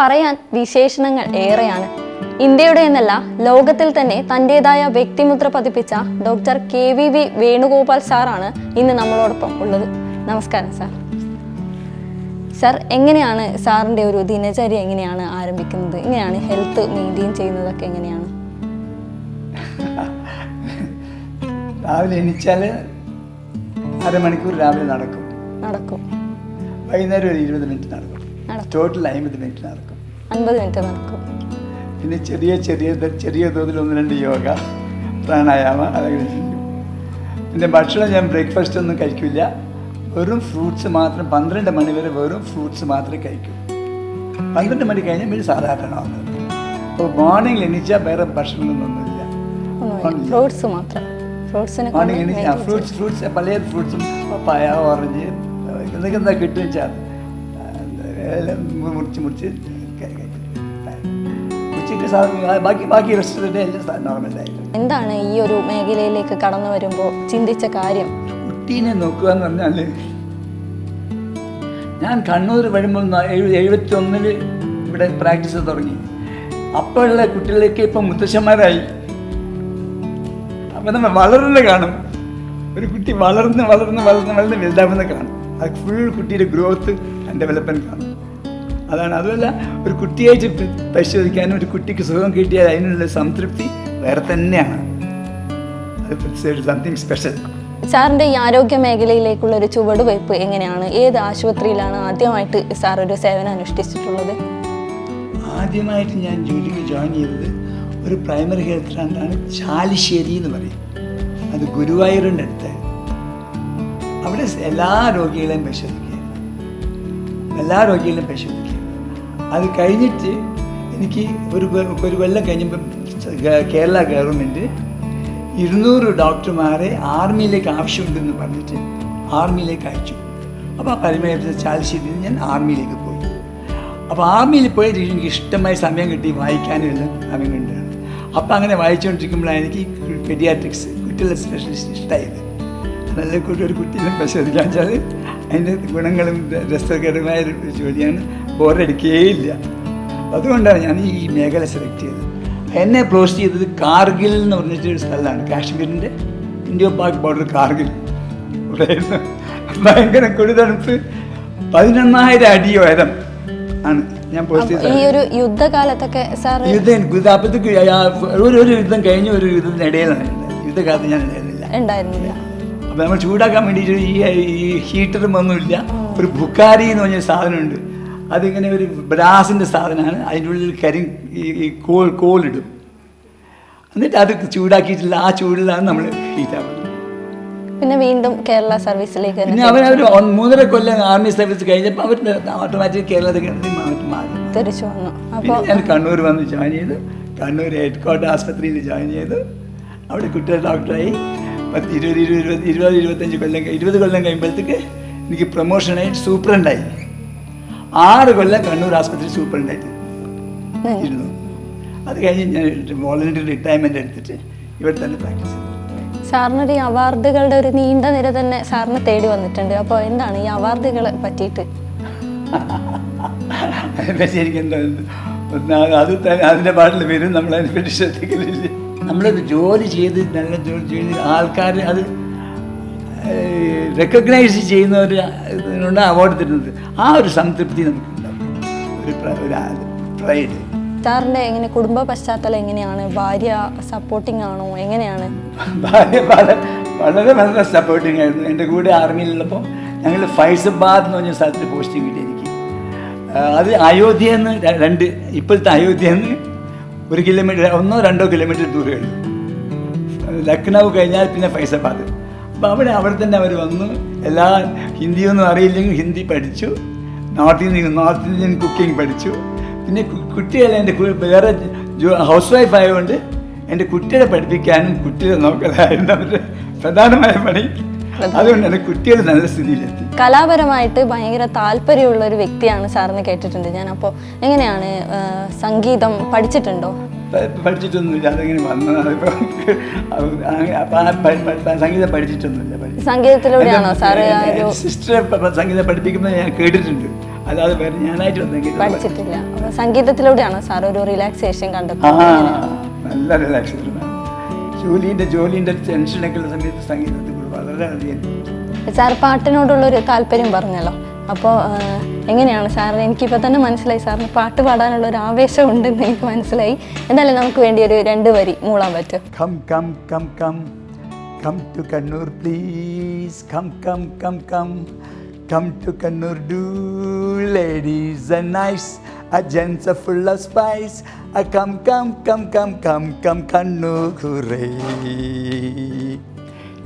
പറയാൻ വിശേഷണങ്ങൾ ഏറെയാണ്. ഇന്ത്യയുടെ എന്നല്ല ലോകത്തിൽ തന്നെ തന്റെതായ വ്യക്തിമുദ്ര പതിപ്പിച്ച doctor K V V Venugopal സാറാണ് ഇന്ന് നമ്മളോടൊപ്പം ഉള്ളത്. നമസ്കാരം സാർ. സാർ എങ്ങനെയാണ് സാറിന്റെ ഒരു ദിനചര്യ എങ്ങനെയാണ് ആരംഭിക്കുന്നത്? എങ്ങനെയാണ് ഹെൽത്ത് മെയിന്റെയിൻ ചെയ്യുന്നതൊക്കെ എങ്ങനെയാണ്? രാവിലെ എണീച്ചാൽ അരമണിക്കൂർ രാവിലെ നടക്കും. നടക്കും. വൈകുന്നേരം ഒരു ഇരുപത് മിനിറ്റ് നടക്കും. ടോട്ടൽ അമ്പത് മിനിറ്റ് നടക്കും. അൻപത് മിനിറ്റ് നടക്കും. പിന്നെ ചെറിയ ചെറിയ ചെറിയ തോതിൽ ഒന്ന് രണ്ട് യോഗ പ്രാണായാമ അതൊക്കെ ചെയ്യും. പിന്നെ ഭക്ഷണം ഞാൻ ബ്രേക്ക്ഫാസ്റ്റ് ഒന്നും കഴിക്കില്ല വെറും ഫ്രൂട്ട്സ് മാത്രം പന്ത്രണ്ട് മണി വരെ വെറും ഫ്രൂട്ട്സ് മാത്രമേ കഴിക്കൂ. പന്ത്രണ്ട് മണി കഴിഞ്ഞാൽ പിന്നെ സാധാരണ വന്നത്. അപ്പോൾ മോർണിംഗ് എണീച്ചാൽ വേറെ ഭക്ഷണമൊന്നുമില്ല ഫ്രൂട്ട്സ് മാത്രം. മോർണിംഗ് എണീച്ചാൽ ഫ്രൂട്ട്സ് ഫ്രൂട്ട്സ് പല ഫ്രൂട്ട്സും പപ്പായ ഓറഞ്ച് എന്തൊക്കെ എന്താ കിട്ടും വെച്ചാൽ എല്ലാം മുറിച്ച് മുറിച്ച്. ഉച്ചയ്ക്ക് സാധനം ബാക്കി ബാക്കി റെസ്റ്റോറന്റ് എല്ലാം നോർമലായിട്ട് എന്താണ് ഈ ഒരു മേഖലയിലേക്ക് കടന്നു വരുമ്പോൾ ചിന്തിച്ച കാര്യം? കുട്ടീനെ നോക്കുക എന്ന് പറഞ്ഞാൽ ഞാൻ കണ്ണൂർ വരുമ്പോൾ എഴുപത്തി ഒന്നിൽ ഇവിടെ പ്രാക്ടീസ് തുടങ്ങി. അപ്പോഴുള്ള കുട്ടികളൊക്കെ ഇപ്പം മുത്തശ്ശന്മാരായി. അപ്പൊ നമ്മൾ വളർന്ന് കാണും. ഒരു കുട്ടി വളർന്ന് വളർന്ന് വളർന്ന് വളർന്ന് വലുതാവുന്ന കാണും. അത് ഫുൾ കുട്ടിയുടെ ഗ്രോത്ത് ഡെവലപ്മെന്റ് ആണ്. അതാണ്. അതുമല്ല ഒരു കുട്ടിയെ പരിശോധിക്കാനും ഒരു കുട്ടിക്ക് സുഖം കിട്ടിയാൽ അതിനുള്ള സംതൃപ്തി വേറെ തന്നെയാണ്. അത് സംതിങ് സ്പെഷ്യൽ സാറിന്റെ ഈ ആരോഗ്യ മേഖലയിലേക്കുള്ള ഒരു ചുവടുവയ്പ് എങ്ങനെയാണ്? ഏത് ആശുപത്രിയിലാണ് ആദ്യമായിട്ട് സാർ ഒരു സേവനം അനുഷ്ഠിച്ചിട്ടുള്ളത്? ആദ്യമായിട്ട് ഞാൻ ജോലിക്ക് ജോയിൻ ചെയ്തത് ഒരു പ്രൈമറി ഹെൽത്ത് സെന്ററാണ് ചാലിശ്ശേരി എന്ന് പറയും. അത് ഗുരുവായൂരിന്റെ അടുത്ത് അവിടെ എല്ലാ രോഗികളെയും പരിശോധിക്കുക എല്ലാ രോഗികളിലും പരിശോധിക്കുക അത് കഴിഞ്ഞിട്ട് എനിക്ക് ഒരു ഒരു കൊല്ലം കഴിഞ്ഞപ്പം ഗ- കേരള ഗവൺമെന്റ് ഇരുന്നൂറ് ഡോക്ടർമാരെ ആർമിയിലേക്ക് ആവശ്യമുണ്ടെന്ന് പറഞ്ഞിട്ട് ആർമിയിലേക്ക് അയച്ചു. അപ്പോൾ ആ പരമേശ്വര ചാലിശ്ശേരിയിൽ ഞാൻ ആർമിയിലേക്ക് പോയി. അപ്പോൾ ആർമിയിൽ പോയിട്ട് എനിക്ക് ഇഷ്ടമായ സമയം കിട്ടി വായിക്കാനും സമയം ഉണ്ടായിരുന്നു അപ്പോൾ അങ്ങനെ വായിച്ചുകൊണ്ടിരിക്കുമ്പോഴാണ് എനിക്ക് പെഡിയാട്രിക്സ് കുട്ടികളുടെ സ്പെഷ്യലിസ്റ്റ് ഇഷ്ടമായത് നല്ല കുട്ടി ഒരു കുട്ടിയിലും പരിശോധിക്കാൻ വെച്ചാൽ അതിന്റെ ഗുണങ്ങളും രസകരമായ ഒരു ജോലിയാണ് ബോറടിക്കുകയില്ല അതുകൊണ്ടാണ് ഞാൻ ഈ മേഖല സെലക്ട് ചെയ്തത്. എന്നെ ക്ലോസ് ചെയ്തത് കാർഗിൽ എന്ന് പറഞ്ഞിട്ടൊരു സ്ഥലമാണ്. കാശ്മീരിന്റെ ഇന്ത്യ പാക് ബോർഡർ കാർഗിൽ. ഭയങ്കര കൊടുതണുപ്പ്. പതിനൊന്നായിരം അടി ഉയരം ആണ് ഞാൻ പോസ്റ്റ് ചെയ്തത്. ഈ ഒരു യുദ്ധകാലത്തൊക്കെ സാർ യുദ്ധം ഒരു ഒരു യുദ്ധം കഴിഞ്ഞ ഒരു യുദ്ധത്തിനിടയിലാണ്. യുദ്ധകാലത്ത് ഞാൻ ഉണ്ടായിരുന്നില്ല. ഉണ്ടായിരുന്നില്ല. അപ്പോൾ നമ്മൾ ചൂടാക്കാൻ വേണ്ടിയിട്ട് ഈ ഈ ഹീറ്ററും ഒന്നുമില്ല. ഒരു ബുക്കാരി എന്ന് പറഞ്ഞ സാധനമുണ്ട്. അതിങ്ങനെ ഒരു ബ്രാസിന്റെ സാധനമാണ്. അതിന്റെ ഉള്ളിൽ കരി ഈ കോൾ കോളിടും എന്നിട്ട് അത് ചൂടാക്കിയിട്ടില്ല. ആ ചൂടിലാണ് നമ്മൾ ഹീറ്റാക്കുന്നത് പിന്നെ വീണ്ടും കേരള സർവീസിലേക്ക് പിന്നെ അവർ അവർ മൂന്നര കൊല്ലം ആർമി സർവീസ് കഴിഞ്ഞപ്പോൾ അവർ ഓട്ടോമാറ്റിക് കേരളത്തിൽ മാറി തിരിച്ചു വന്നു. അപ്പോൾ ഞാൻ കണ്ണൂർ വന്ന് ജോയിൻ ചെയ്തു. കണ്ണൂർ ഹെഡ് ക്വാർട്ടർ ആസ്പത്രിയിൽ ജോയിൻ ചെയ്തു. അവിടെ കുട്ടികളുടെ ഡോക്ടറായി പത്ത് ഇരുപത് ഇരുപത് ഇരുപത് ഇരുപത് ഇരുപത്തഞ്ച് കൊല്ലം ഇരുപത് കൊല്ലം കഴിയുമ്പോഴത്തേക്ക് എനിക്ക് പ്രൊമോഷനായി സൂപ്രണ്ടായി ആറ് കൊല്ലം കണ്ണൂർ ആസ്പത്രി സൂപ്രണ്ടായിട്ട് ഇരുന്നു. അത് കഴിഞ്ഞ് ഞാൻ വോളണ്ടറി റിട്ടയർമെന്റ് എടുത്തിട്ട് ഇവിടെ തന്നെ പ്രാക്ടീസ് സാറിനൊരു ഈ അവാർഡുകളുടെ ഒരു നീണ്ട നിര തന്നെ സാറിന് തേടി വന്നിട്ടുണ്ട്. അപ്പോൾ എന്താണ് ഈ അവാർഡുകളെ പറ്റിയിട്ട്? അതിനെപ്പറ്റി എനിക്ക് എന്താ ഒന്നാമത് അത് തന്നെ അതിന്റെ പാട്ടിൽ വരും. നമ്മൾ അതിനെപ്പറ്റി ശ്രദ്ധിക്കലില്ല. നമ്മളൊരു ജോലി ചെയ്ത് നല്ല ജോലി ചെയ്ത് ആൾക്കാർ അത് റെക്കഗ്നൈസ് ചെയ്യുന്നവർ ഇതിനുണ്ട് അവാർഡ് തരുന്നത്. ആ ഒരു സംതൃപ്തി നമുക്കുണ്ടാവും. ഒരു ഒരു പ്രൈഡ് സാറിന്റെ എങ്ങനെ കുടുംബ പശ്ചാത്തലം എങ്ങനെയാണ്? ഭാര്യ സപ്പോർട്ടിംഗ് ആണോ? എങ്ങനെയാണ്? ഭാര്യ വളരെ വളരെ വളരെ സപ്പോർട്ടിംഗ് ആയിരുന്നു. എന്റെ കൂടെ ആർമിയിലുള്ളപ്പോൾ ഞങ്ങൾ ഫൈസബാദ് എന്ന് പറഞ്ഞ സ്ഥലത്ത് പോസ്റ്റിംഗ് കിട്ടി എനിക്ക് അത് അയോധ്യ എന്ന് രണ്ട് ഇപ്പോഴത്തെ അയോധ്യ എന്ന് ഒരു കിലോമീറ്റർ ഒന്നോ രണ്ടോ കിലോമീറ്റർ ദൂരമേ ഉള്ളൂ. ലക്നൗ കഴിഞ്ഞാൽ പിന്നെ ഫൈസാബാദ്. അപ്പോൾ അവിടെ അവിടെ തന്നെ അവർ വന്നു. എല്ലാ ഹിന്ദിയൊന്നും അറിയില്ലെങ്കിൽ ഹിന്ദി പഠിച്ചു. North Indian north Indian cooking പഠിച്ചു. പിന്നെ കുട്ടികളെ എന്റെ വേറെ ഹൗസ് വൈഫ് ആയതുകൊണ്ട് എന്റെ കുട്ടികളെ പഠിപ്പിക്കാനും കുട്ടികളെ നോക്കലായിരുന്നു. അവരുടെ പ്രധാനമായ പണി. അതുകൊണ്ട് തന്നെ കുട്ടികൾ നല്ല സ്ഥിതിയിലെത്തി. കലാപരമായിട്ട് ഭയങ്കര താല്പര്യമുള്ള ഒരു വ്യക്തിയാണ് സാറിന് കേട്ടിട്ടുണ്ട് ഞാൻ. അപ്പോൾ എങ്ങനെയാണ് സംഗീതം പഠിച്ചിട്ടുണ്ടോ? പഠിച്ചിട്ടൊന്നുമില്ല. അതെങ്ങനെ വന്നതാണ്? സംഗീതം പഠിച്ചിട്ടൊന്നുമില്ല. സംഗീതത്തിലൂടെയാണോ സാറ് സിസ്റ്റർ സംഗീതം പഠിപ്പിക്കുന്നത് ഞാൻ കേട്ടിട്ടുണ്ട്. അല്ലാതെ വേറെ ഞാനായിട്ട് പഠിച്ചിട്ടില്ല. സംഗീതത്തിലൂടെയാണോ സാർ ഒരു റിലാക്സേഷൻ കണ്ടത് നല്ല റിലാക്സേഷൻ ജോലിന്റെ ജോലിന്റെ ടെൻഷനൊക്കെ ഉള്ള സമയത്ത് സംഗീതത്തിൽ വളരെയധികം. സാർ പാട്ടിനോടുള്ള ഒരു താല്പര്യം പറഞ്ഞല്ലോ. അപ്പോ എങ്ങനെയാണ് സാർ? എനിക്കിപ്പോൾ തന്നെ മനസ്സിലായി സാറിന് പാട്ട് പാടാനുള്ള ഒരു ആവേശം ഉണ്ടെന്ന് എനിക്ക് മനസ്സിലായി. എന്നാലും നമുക്ക് വേണ്ടി ഒരു രണ്ട് വരി മൂളാൻ പറ്റും. Come come come come. Come to Kannur please. Come come come come. Come to Kannur do ladies a nice. A gents spice. A come come come come come come Kannur കുറേ.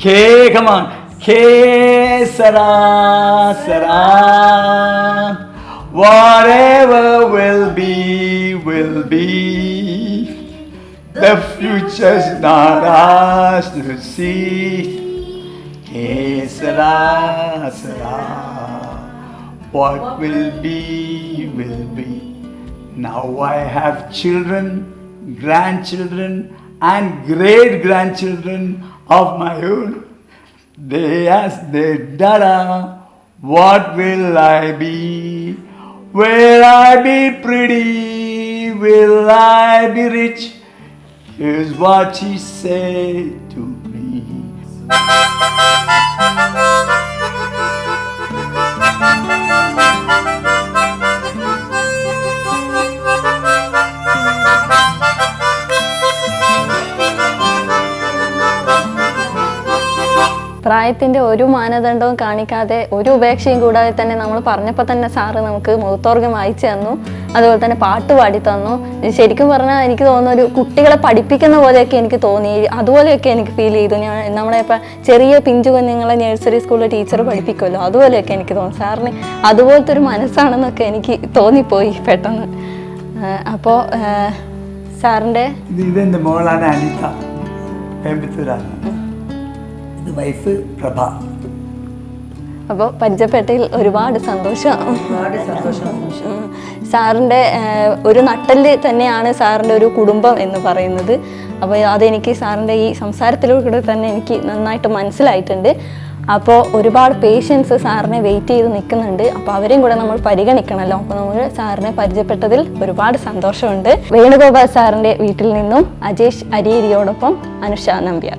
K, come on. K, Sara, Sara. Whatever will be, will be. The future's not ours to see. Que sera, sera. What will be, will be. Now I have children, grandchildren, and great grandchildren of my own. They ask their dada, what will I be? Will I be pretty? Will I be rich? Here's what she said to me. പ്രായത്തിന്റെ ഒരു മാനദണ്ഡവും കാണിക്കാതെ ഒരു ഉപേക്ഷയും കൂടാതെ തന്നെ നമ്മൾ പറഞ്ഞപ്പോൾ തന്നെ sir നമുക്ക് മുഖത്തോർഗം വായിച്ചു തന്നു അതുപോലെ തന്നെ പാട്ട് പാടി തന്നു. ശരിക്കും പറഞ്ഞാൽ എനിക്ക് തോന്നുന്ന ഒരു കുട്ടികളെ പഠിപ്പിക്കുന്ന പോലെയൊക്കെ എനിക്ക് തോന്നി. അതുപോലെയൊക്കെ എനിക്ക് ഫീൽ ചെയ്തു. ഞാൻ നമ്മളെ ഇപ്പം ചെറിയ പിഞ്ചു കുഞ്ഞുങ്ങളെ നഴ്സറി സ്കൂളിലെ ടീച്ചർ പഠിപ്പിക്കുമല്ലോ അതുപോലെയൊക്കെ എനിക്ക് തോന്നി. സാറിന് അതുപോലത്തെ ഒരു മനസ്സാണെന്നൊക്കെ എനിക്ക് തോന്നിപ്പോയി പെട്ടെന്ന്. അപ്പോൾ സാറിന്റെ ഇത് ഇതെന്റെ മോളാണ് അനിത വൈഫ് പ്രഭ. അപ്പോൾ പരിചയപ്പെട്ടതിൽ ഒരുപാട് സന്തോഷം. ഒരുപാട് സന്തോഷം. സാറിന്റെ ഒരു നട്ടൽ തന്നെയാണ് സാറിന്റെ ഒരു കുടുംബം എന്ന് പറയുന്നത്. അപ്പോൾ അതെനിക്ക് സാറിന്റെ ഈ സംസാരത്തിലൂടെ തന്നെ എനിക്ക് നന്നായിട്ട് മനസ്സിലായിട്ടുണ്ട്. അപ്പോൾ ഒരുപാട് പേഷ്യൻസ് സാറിനെ വെയിറ്റ് ചെയ്ത് നിൽക്കുന്നുണ്ട്. അപ്പോൾ അവരെയും കൂടെ നമ്മൾ പരിഗണിക്കണമല്ലോ അപ്പോൾ നമ്മൾ സാറിനെ പരിചയപ്പെട്ടതിൽ ഒരുപാട് സന്തോഷമുണ്ട്. വേണുഗോപാൽ സാറിന്റെ വീട്ടിൽ നിന്നും അജേഷ് അരിയരിയോടൊപ്പം അനുഷ നമ്പ്യാർ.